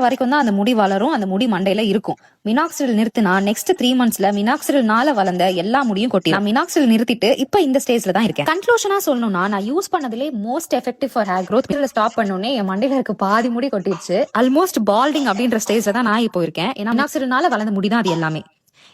வரைக்கும் தான் அந்த முடி வளரும் அந்த முடி மண்டையில இருக்கும். மினாக்சிடில் நிறுத்தினா நெக்ஸ்ட் த்ரீ மந்த்ஸ்ல மினாக்சில்னால வளர்ந்த எல்லா முடியும் கொட்டி நான் மினாக்சிடில் நிறுத்திட்டு இப்ப இந்த ஸ்டேஜ்ல தான் இருக்கேன். கன்க்ளூஷனா சொல்லணும்னா நான் use பண்ணதுலே most effective for hair growth இதுல ஸ்டாப் பண்ணோடனே என் மண்டையில இருக்க பாதி முடி கொட்டிடுச்சு ஆல்மோஸ்ட் பால்டிங் அப்படின்ற ஸ்டேஜ்ல தான் நான் இப்போ இருக்கேன். ஏன்னா மினாக்சிடில்னால வளர்ந்த முடி தான் அது எல்லாமே.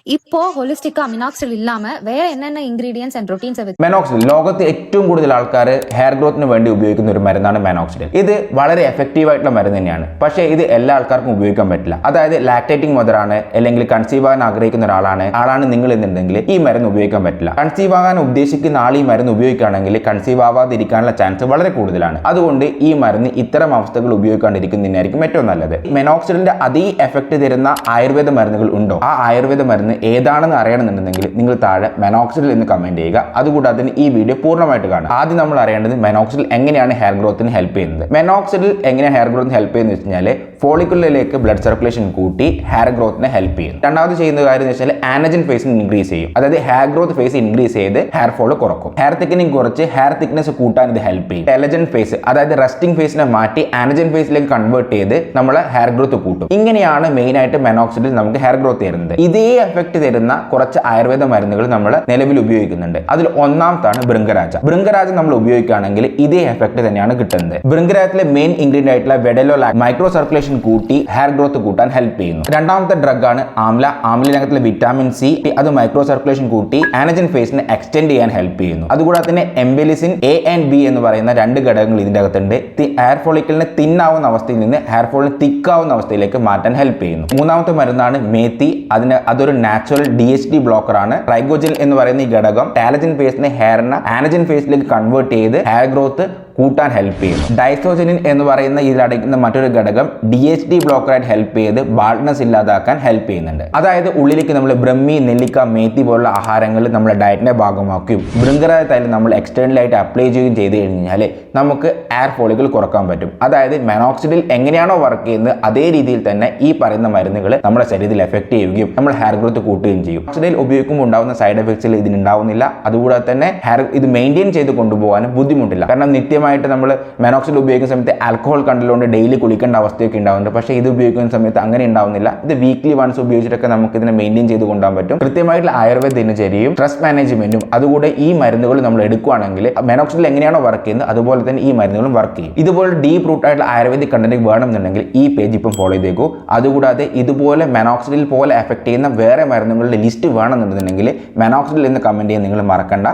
இப்போ ஹோலிஸ்டிக்கா மினாக்சில் இல்லாம வேற என்னென்ன இன்கிரீடியன்ஸ் அண்ட் ரொட்டீன்ஸ் മെനോക്സിഡിൽ ലോകത്ത് ഏറ്റവും കൂടുതൽ ആൾക്കാർ ഹെയർ ഗ്രോത്തിന് വേണ്ടി ഉപയോഗിക്കുന്ന ഒരു മരുന്നാണ് മെനോക്സിഡിൽ ഇത് വളരെ എഫക്റ്റീവ് ആയിട്ടുള്ള മരുന്ന് തന്നെയാണ് പക്ഷേ ഇത് എല്ലാ ആൾക്കാർക്കും ഉപയോഗിക്കാൻ പറ്റില്ല അതായത് ലാക്ടേറ്റിംഗ് മദറാണ് അല്ലെങ്കിൽ കൺസീവ് ആകാൻ ആഗ്രഹിക്കുന്ന ഒരാളാണ് ആളാണ് നിങ്ങൾ എന്നുണ്ടെങ്കിൽ ഈ മരുന്ന് ഉപയോഗിക്കാൻ പറ്റില്ല കൺസീവ് ആകാൻ ഉദ്ദേശിക്കുന്ന ആൾ ഈ മരുന്ന് ഉപയോഗിക്കുകയാണെങ്കിൽ കൺസീവ് ആവാതിരിക്കാനുള്ള ചാൻസ് വളരെ കൂടുതലാണ് അതുകൊണ്ട് ഈ മരുന്ന് ഇത്തരം അവസ്ഥകൾ ഉപയോഗിക്കാണ്ടിരിക്കുന്നതിനായിരിക്കും ഏറ്റവും നല്ലത് മെനോക്സിഡിന്റെ അതേ എഫക്ട് തരുന്ന ആയുർവേദ മരുന്നുകൾ ഉണ്ടോ ആ ആയുർവേദ മരുന്ന് ഏതാണെന്ന് അറിയണമെന്നുണ്ടെങ്കിൽ നിങ്ങൾ താഴെ മെനോക്സിഡിൽ എന്ന് കമന്റ് ചെയ്യുക. അതുകൂടാതെ തന്നെ ഈ വീഡിയോ പൂർണമായിട്ട് കാണുക. ആദ്യം നമ്മൾ അറിയേണ്ടത് മെനോക്സിഡിൽ എങ്ങനെയാണ് ഹെയർ ഗ്രോത്തിന് ഹെൽപ്പ് ചെയ്യുന്നത്. മെനോക്സിഡിൽ എങ്ങനെ ഹെയർ ഗ്രോത്തിന് ഹെൽപ്പ് ചെയ്യുന്നത് വെച്ച് കഴിഞ്ഞാൽ ഫോളിക്കുലറിലേക്ക് ബ്ലഡ് സർക്കുലേഷൻ കൂട്ടി ഹെയർ ഗ്രോത്തിനെ ഹെൽപ്പ് ചെയ്യും രണ്ടാമത് ചെയ്യുന്ന കാര്യം എന്ന് വെച്ചാൽ ആനജൻ ഫേസ് ഇൻക്രീസ് ചെയ്യും. അതായത് ഹെയർ ഗ്രോത്ത് ഫേസ് ഇൻക്രീസ് ചെയ്ത് ഹെയർ ഫോൾ കുറക്കും. ഹെയർ തിക്കനിങ് കുറച്ച് ഹെയർ തിക്നെസ് കൂട്ടാൻ ഇത് ഹെൽപ്പ് ചെയ്യും. ടെലജൻ ഫേസ് അതായത് റെസ്റ്റിംഗ് ഫേസിനെ മാറ്റി ആനജൻ ഫേസിലേക്ക് കൺവേർട്ട് ചെയ്ത് നമ്മളെ ഹെയർ ഗ്രോത്ത് കൂട്ടും. ഇങ്ങനെയാണ് മെയിൻ ആയിട്ട് മെനോക്സിഡിൽ നമുക്ക് ഹെയർ ഗ്രോത്ത് തരുന്നത്. ഇതേ എഫക്ട് തരുന്ന കുറച്ച് ആയുർവേദ മരുന്നുകൾ നമ്മൾ നിലവിൽ ഉപയോഗിക്കുന്നുണ്ട്. അതിൽ ഒന്നാമത്താണ് ബൃംഗരാജ ബൃംഗരാജ നമ്മൾ ഉപയോഗിക്കുകയാണെങ്കിൽ ഇതേ എഫക്റ്റ് തന്നെയാണ് കിട്ടുന്നത്. ബൃംഗരാജത്തിലെ മെയിൻ ഇൻഗ്രീഡിയന്റ് ആയിട്ടുള്ള വെഡലോ മൈക്രോ സർക്കുലേഷൻ കൂട്ടി ഹെയർ ഗ്രോത്ത് കൂട്ടാൻ ഹെൽപ്പ് ചെയ്യുന്നു. രണ്ടാമത്തെ ഡ്രഗ് ആണ് ആംല. ആംലിനകത്തിലെ വിറ്റാമിൻ സി അത് മൈക്രോ സർക്കുലേഷൻ കൂട്ടി ആനജൻ ഫേസിനെ എക്സ്റ്റെൻഡ് ചെയ്യാൻ ഹെൽപ്പ് ചെയ്യുന്നു. അതുകൂടാതെ തന്നെ എംബെലിസിൻ എ ആൻഡ് ബി എന്ന് പറയുന്ന രണ്ട് ഘടകങ്ങൾ ഇതിന്റെ അകത്തുണ്ട്. ഹെയർ ഫോളിക്കലിനെ തിന്നാവുന്ന അവസ്ഥയിൽ നിന്ന് ഹെയർ ഫോളിന് തിക്കാവുന്ന അവസ്ഥയിലേക്ക് മാറ്റാൻ ഹെൽപ്പ് ചെയ്യുന്നു. മൂന്നാമത്തെ മരുന്നാണ് മേത്തി. അതിന് അതൊരു natural D H D blocker ആണ്. ട്രൈഗോജിൽ എന്ന് പറയുന്ന ഈ ഘടകം ടാലജിൻ ഫേസിനെ ഹെയറിനെ ആനജിൻ ഫേസിലേക്ക് കൺവേർട്ട് ചെയ്ത് ഹെയർ ഗ്രോത്ത് കൂട്ടാൻ ഹെൽപ്പ് ചെയ്യും ഡൈസോജനിൻ എന്ന് പറയുന്ന ഇതിലടയ്ക്കുന്ന മറ്റൊരു ഘടകം ഡി എച്ച് ഡി ബ്ലോക്കറായിട്ട് ഹെൽപ്പ് ചെയ്ത് ബാൾഡ്നസ് ഇല്ലാതാക്കാൻ ഹെൽപ്പ് ചെയ്യുന്നുണ്ട്. അതായത് ഉള്ളിലേക്ക് നമ്മൾ ബ്രഹ്മി നെല്ലിക്ക മേത്തി പോലുള്ള ആഹാരങ്ങൾ നമ്മുടെ ഡയറ്റിന്റെ ഭാഗമാക്കുകയും ബൃങ്കറായ തൈലം നമ്മൾ എക്സ്റ്റേണലായിട്ട് അപ്ലൈ ചെയ്യുകയും ചെയ്ത് കഴിഞ്ഞാൽ നമുക്ക് എയർ ഫോളികൾ കുറയ്ക്കാൻ പറ്റും. അതായത് മെനോക്സിഡിൽ എങ്ങനെയാണോ വർക്ക് ചെയ്യുന്നത് അതേ രീതിയിൽ തന്നെ ഈ പറയുന്ന മരുന്നുകൾ നമ്മുടെ ശരീരത്തിൽ എഫക്ട് ചെയ്യുകയും നമ്മൾ ഹെയർ ഗ്രോത്ത് കൂട്ടുകയും ചെയ്യും. ഓക്സിഡിൽ ഉപയോഗിക്കുമ്പോൾ ഉണ്ടാകുന്ന സൈഡ് എഫക്ട്സിൽ ഇതിനുണ്ടാവുന്നില്ല അതുകൂടാതെ തന്നെ ഹെയർ ഇത് മെയിന്റെയിൻ ചെയ്ത് കൊണ്ടുപോകാനും ബുദ്ധിമുട്ടില്ല. കാരണം നിത്യമായിട്ട് നമ്മൾ മെനോക്സിഡ് ഉപയോഗിക്കുന്ന സമയത്ത് ആൽക്കഹോൾ കണ്ടതുകൊണ്ട് ഡെയിലി കുളിക്കേണ്ട അവസ്ഥയൊക്കെ ഉണ്ടാവുന്നുണ്ട്. പക്ഷേ ഇത് ഉപയോഗിക്കുന്ന സമയത്ത് അങ്ങനെ ഉണ്ടാവുന്നില്ല. ഇത് വീക്ക്ലി വൺസ് ഉപയോഗിച്ചിട്ടൊക്കെ നമുക്ക് ഇതിനെ മെയിന്റെയിൻ ചെയ്ത് കൊണ്ടുപോകാൻ പറ്റും. കൃത്യമായിട്ടുള്ള ആയുർവേദ ദിനചര്യയും സ്ട്രെസ് മാനേജ്മെന്റും അതുകൂടെ ഈ മരുന്നുകൾ നമ്മൾ എടുക്കുകയാണെങ്കിൽ മെനോക്സിഡിൽ എങ്ങനെയാണോ വർക്ക് ചെയ്യുന്നത് അതുപോലെ തന്നെ ഈ മരുന്നുകളും വർക്ക് ചെയ്യും. ഇതുപോലെ ഡീപ്പ് റൂട്ട് ആയിട്ടുള്ള ആയുർവേദിക് കണ്ടന്റ് വേണമെന്നുണ്ടെങ്കിൽ ഈ പേജ് ഇപ്പം ഫോളോ ചെയ്തേക്കൂ. അതുകൂടാതെ ഇതുപോലെ മെനോക്സിഡിൽ പോലെ എഫക്ട് ചെയ്യുന്ന വേറെ മരുന്നുകളുടെ ലിസ്റ്റ് വേണമെന്നുണ്ടെന്നുണ്ടെങ്കിൽ മെനോക്സിഡിൽ എന്ന് കമന്റ് ചെയ്യാൻ നിങ്ങൾ മറക്കണ്ട.